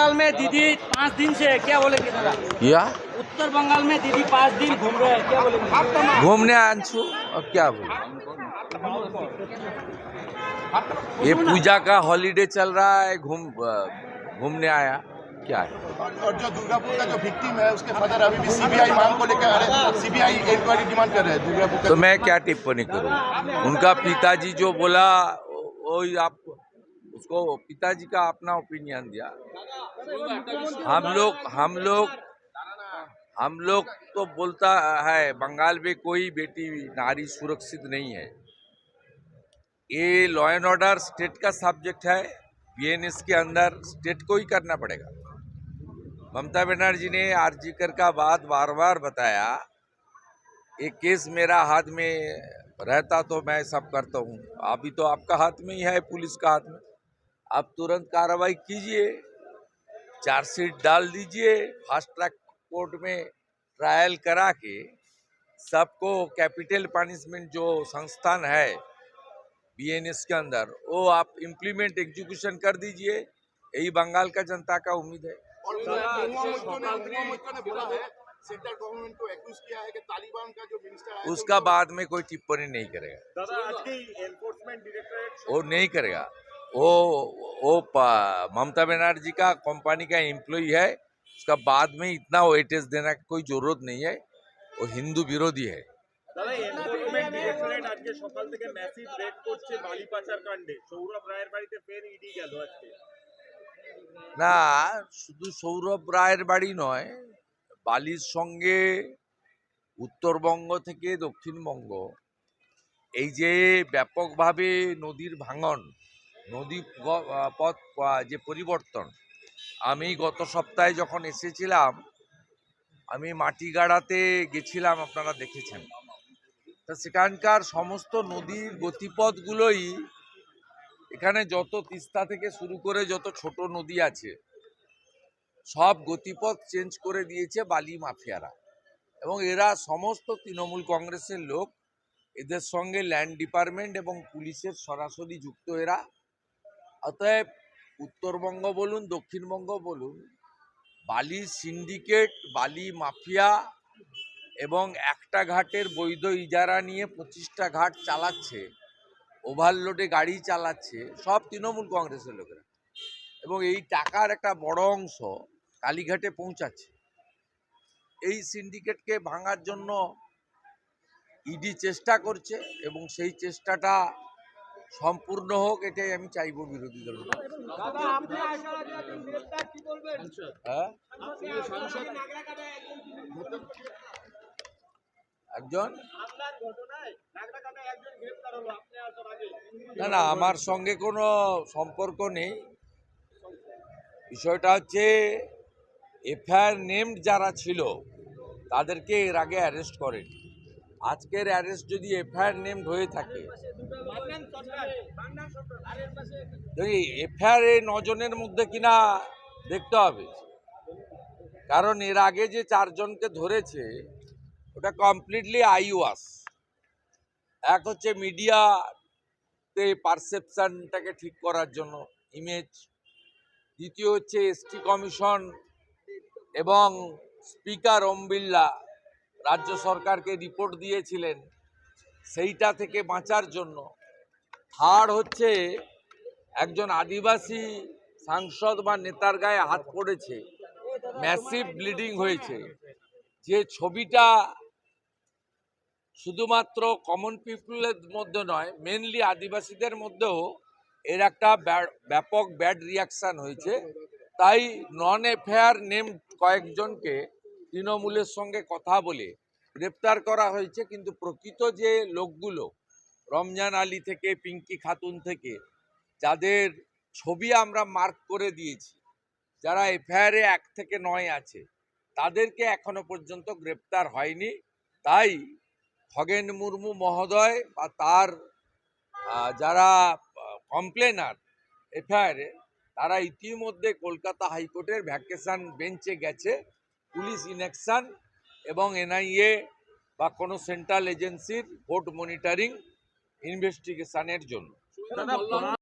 बंगाल में दीदी पाँच दिन से क्या बोलेंगे दादा? किया उत्तर बंगाल में दीदी पाँच दिन घूम रहे हैं क्या बोलेंगे? घूमने आँसू और क्या बोले? ये पूजा का हॉलीडे चल रहा है घूम घूमने आया क्या है? और जो दुर्गापुर का जो विक्टिम है उसके फादर अभी भी सीबीआई मांग को लेकर सीबीआई इंक्वायरी डिमांड कर रहे हैं दुर्गापुर तो मैं क्या टिप्पणी करूँ? उनका पिताजी जो बोला वो आप उसको पिताजी का अपना ओपिनियन दिया। हम लोग हम लोग हम लोग तो बोलता है, बंगाल में कोई बेटी, नारी सुरक्षित नहीं है। ये लॉ एंड ऑर्डर स्टेट का सब्जेक्ट है बीएनएस के अंदर स्टेट को ही करना पड़ेगा। ममता बनर्जी ने आरजीकर का बात बार बार बताया एक केस मेरा हाथ में रहता तो मैं सब करता हूँ, अभी तो आपका हाथ में ही है, पुलिस का हाथ में। आप तुरंत कार्रवाई कीजिए। चार्जशीट डाल दीजिए फास्ट ट्रैक कोर्ट में ट्रायल करा के सबको कैपिटल पनिशमेंट जो संस्थान है बीएनएस के अंदर वो आप इम्प्लीमेंट एग्जीक्यूशन कर दीजिए। यही बंगाल का जनता का उम्मीद है। उसका बाद में कोई टिप्पणी नहीं करेगा। वो नहीं करेगा। वो वो प- ममता बनर्जी का कंपनी का एम्प्लॉय है उसका बाद में इतना वेटेज देने की कोई जरूरत नहीं है वो हिंदू विरोधी है দাদা এনফোর্সমেন্ট ডিরেক্টরেট আজকে সকাল থেকে ম্যাসিভ রেড করছে বালি পাচার কাণ্ডে সৌরভ রায়ের বাড়িতে ফের ইডি গেল আজকে না শুধু সৌরভ রায়ের বাড়ি নয় বালির সঙ্গে উত্তরবঙ্গ থেকে দক্ষিণবঙ্গ এই যে ব্যাপকভাবে নদীর ভাঙন নদী পথ যে পরিবর্তন। আমি গত সপ্তাহে যখন এসেছিলাম, আমি মাটিগাড়াতে গেছিলাম, আপনারা দেখেছেন। তা সেখানকার সমস্ত নদীর গতিপথগুলোই এখানে যত তিস্তা থেকে শুরু করে যত ছোট নদী আছে, সব গতিপথ চেঞ্জ করে দিয়েছে বালি মাফিয়ারা। এবং এরা সমস্ত তৃণমূল কংগ্রেসের লোক, এদের সঙ্গে ল্যান্ড ডিপার্টমেন্ট এবং পুলিশের সরাসরি যুক্ত এরা। অতএব উত্তরবঙ্গ বলুন, দক্ষিণবঙ্গ বলুন, বালি সিন্ডিকেট, বালি মাফিয়া এবং একটা ঘাটের বৈধ ইজারা নিয়ে পঁচিশটা ঘাট চালাচ্ছে, ওভারলোডে গাড়ি চালাচ্ছে, সব তৃণমূল কংগ্রেসের লোকেরা। এবং এই টাকার একটা বড় অংশ কালীঘাটে পৌঁছাচ্ছে। এই সিন্ডিকেটকে ভাঙার জন্য ইডি চেষ্টা করছে এবং সেই চেষ্টাটা সম্পূর্ণ হোক এটাই আমি চাইব বিরোধী দল হ্যাঁ? একজন না না আমার সঙ্গে কোনো সম্পর্ক নেই। বিষয়টা হচ্ছে এফআইআর নেমড যারা ছিল তাদেরকে এর আগে অ্যারেস্ট করেন। আজকের অ্যারেস্ট যদি এফআইআর নেমড হয়ে থাকে। এফআইআর এই নজনের মধ্যে কিনা দেখতে হবে। কারণ এর আগে যে চারজনকে ধরেছে, ওটা কমপ্লিটলি আইওয়াস। এক হচ্ছে মিডিয়াতে পারসেপশানটাকে ঠিক করার জন্য ইমেজ দ্বিতীয় হচ্ছে এসটি কমিশন এবং স্পিকার ওম বিড়লা। রাজ্য সরকারকে রিপোর্ট দিয়েছিলেন সেইটা থেকে বাঁচার জন্য। থার্ড হচ্ছে একজন আদিবাসী সাংসদ বা নেতার গায়ে হাত পড়েছে ম্যাসিভ ব্লিডিং হয়েছে। যে ছবিটা শুধুমাত্র কমন পিপুলের মধ্যে নয় মেনলি আদিবাসীদের মধ্যেও এর একটা ব্যা- ব্যাপক ব্যাড রিয়াকশান হয়েছে। তাই নন এফআইআর নেম কয়েকজনকে তৃণমূলের সঙ্গে কথা বলে গ্রেপ্তার করা হয়েছে, কিন্তু প্রকৃত যে লোকগুলো, রমজান আলী থেকে, পিঙ্কি খাতুন থেকে, যাদের ছবি আমরা মার্ক করে দিয়েছি, যারা এফআইআরে এক থেকে নয় আছে, তাদেরকে এখনও পর্যন্ত গ্রেপ্তার হয়নি। তাই খগেন মুর্মু মহোদয় বা তার যারা কমপ্লেনার এফআইআরে তারা ইতিমধ্যে কলকাতা হাইকোর্টের ভ্যাকেশন বেঞ্চে গেছে। পুলিশ ইনেকশন এবং এনআইএ বা কোনো সেন্ট্রাল এজেন্সির ভোট মনিটরিং ইনভেস্টিগেশনের জন্য।